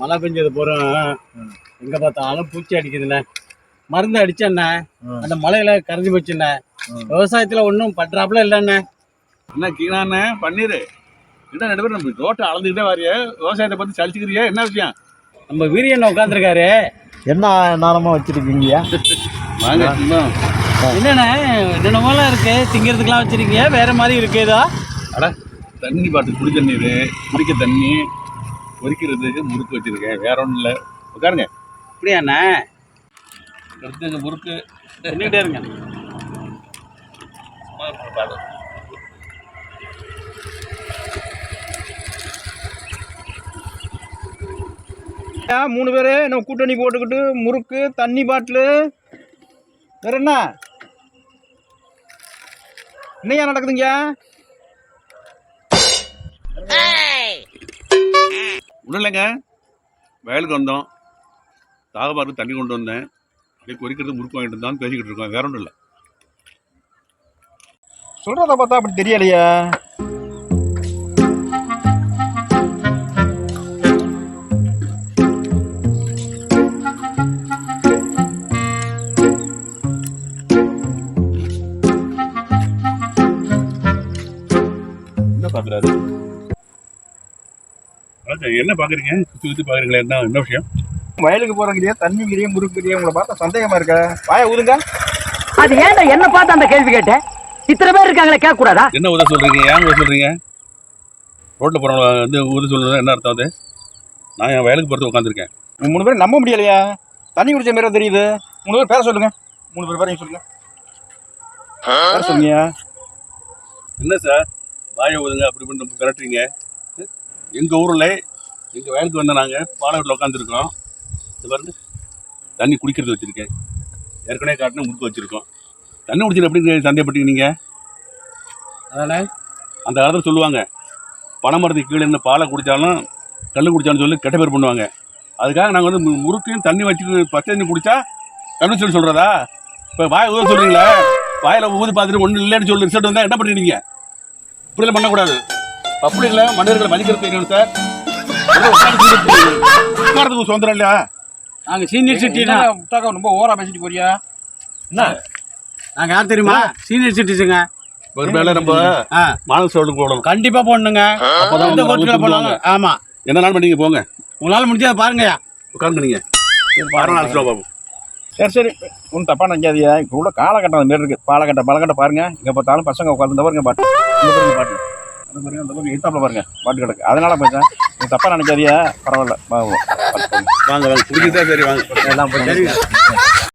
மழை பெஞ்சது போறோம் எங்க பார்த்தாலும் பூச்சி அடிக்குதுண்ணே. மருந்து அடிச்சேண்ணே. அந்த மழையில கரைஞ்சு போச்சுண்ணே. விவசாயத்துல ஒன்றும் பற்றாப்புல இல்லைண்ணே. என்ன கீழாண்ணே? பன்னீர். என்ன ரெண்டு பேரும் நம்ம ரோட்டை அளந்துக்கிட்டே வரைய. விவசாயத்தை பற்றி சலிச்சுக்கிறியா? என்ன விஷயம்? நம்ம வீரியண்ண உட்காந்துருக்காரு என்ன நாளமா வச்சிருக்கீங்கய்யா வாங்க என்னண்ணே என்னென்னமோலாம் இருக்கு? திங்கிறதுக்கெல்லாம் வச்சிருக்கீங்க? வேற மாதிரி இருக்கு ஏதோ? அட தண்ணி பாட்டு குடி தண்ணீர் குடிக்க தண்ணி. பொரிக்கிறதுக்கு முறுக்கு வச்சிருக்கேன். வேற ஒன்றும் இல்லை. உட்காருங்க. அப்படியாண்ணே? எடுத்துங்க முறுக்கு பண்ணிக்கிட்டே இருங்க. மூணு பேர் நம்ம கூட்டணி போட்டுக்கிட்டு முறுக்கு தண்ணி பாட்டிலு. வேற என்ன? என்னையா நடக்குதுங்க? ஒன்றும் இல்லைங்க வயலுக்கு வந்தோம். தாகபாருக்கு தண்ணி கொண்டு வந்தேன். அப்படியே கொறிக்கிறது முறுக்கு வாங்கிட்டு இருந்தான்னு பேசிக்கிட்டு இருக்கோம். வேற ஒன்றும் இல்லை. சொல்றத பார்த்தா அப்படி தெரியலையா. என்ன பார்க்குறாரு என்ன பார்க்குறீங்க சுற்றி சுற்றி பார்க்குறீங்களா என்ன என்ன விஷயம்? வயலுக்கு போறங்கிறியா தண்ணிங்கிறியா முறுக்குறியா உங்களை பார்த்தா சந்தேகமா இருக்க? வாய ஊதுங்க. அது ஏன்டா என்ன பார்த்து அந்த கேள்வி கேட்ட இத்தனை பேர் இருக்காங்களே கேட்க கூடாதா என்ன உதவி சொல்கிறீங்க ஏன் உதவி சொல்கிறீங்க ரோட்டில் போகிறவங்க வந்து உதவி சொல்கிறது என்ன அர்த்தம் அது? நான் என் வயலுக்கு போகிறது உட்காந்துருக்கேன். மூணு பேரும் நம்ப முடியலையா? தண்ணி குடிச்ச மாதிரி தெரியுது. மூணு பேர் பேர சொல்லுங்க. மூணு பேர் பேரையும் சொல்லுங்க. பேர சொல்லுங்க என்ன சார்? வாயை ஊதுங்க அப்படி இப்படி நம்ம மிரட்டுறீங்க. எங்கள் ஊரில் எங்கள் வயலுக்கு வந்த நாங்கள் பாலவீட்டில் உட்காந்துருக்கோம் இது பாருங்க. தண்ணி குடிக்கிறது வச்சுருக்கேன். ஏற்கனவே காட்டின முறுக்கு வச்சுருக்கோம். தண்ணி குடிச்சிட்டு எப்படி சந்தேகப்பட்டீங்க நீங்கள் அதானே அந்த காலத்தில் சொல்லுவாங்க பனைமரத்துக்கு கீழே இருந்து பாலை குடித்தாலும் கல் குடித்தாலும் சொல்லி கெட்ட பேர் பண்ணுவாங்க. அதுக்காக நாங்கள் வந்து முறுக்கையும் தண்ணி வச்சு பச்சை தண்ணி குடித்தா கண்ணு சொல்லி சொல்கிறதா இப்போ வாயை ஊத சொல்கிறீங்களா வாயில் ஊதி பார்த்துட்டு ஒன்றும் இல்லைன்னு சொல்லி ரிசல்ட் வந்தால் என்ன பண்ணுறீங்க இப்படிலாம் பண்ணக்கூடாது. பப்ளிக்ல மனிதர்களை மதிக்கிறது தெரியணும் சார் ஏதோ உட்கார்ந்து உட்கார்றதுக்கு சுதந்திரம் இல்லையா? நாங்க சீனியர் சிட்டினா முட்டாக்கா ரொம்ப ஓரா பேசிட்டு போறியா? நாங்க யார் தெரியுமா? சீனியர் சிட்டிஸுங்க ஒரு மேலே நம்ம ஆ மாணவ சோழனுக்கு போடணும் கண்டிப்பா போடணுங்க. அப்பதான் கோர்ட்டுல போனாலும் சொல்லுவாங்க. ஆமா. என்ன நாள் பண்ணீங்க போங்க. உங்களால முடிஞ்சதை பாருங்கய்யா. உட்காந்து நீங்க. பாருங்க. பாபு சரி சரி. ஒன்றும் தப்பா நினைக்காதியா இப்போ உள்ள காலகட்டம் அந்த மாரி இருக்கு. பாலகட்டம் பாலகட்டம் பாருங்க. இங்க பார்த்தாலும் பசங்க உட்காந்து பாருங்க பாட்டு. இந்த பாருங்க பாட்டு. பாருங்க அந்த பாருங்க எத்தாப்புல பாருங்க பாட்டு கிடக்கு. அதனால பேசுறேன் நீ தப்பா நினைக்காதியா பரவாயில்ல. வாங்க வாங்க சரி வாங்க. எல்லாம்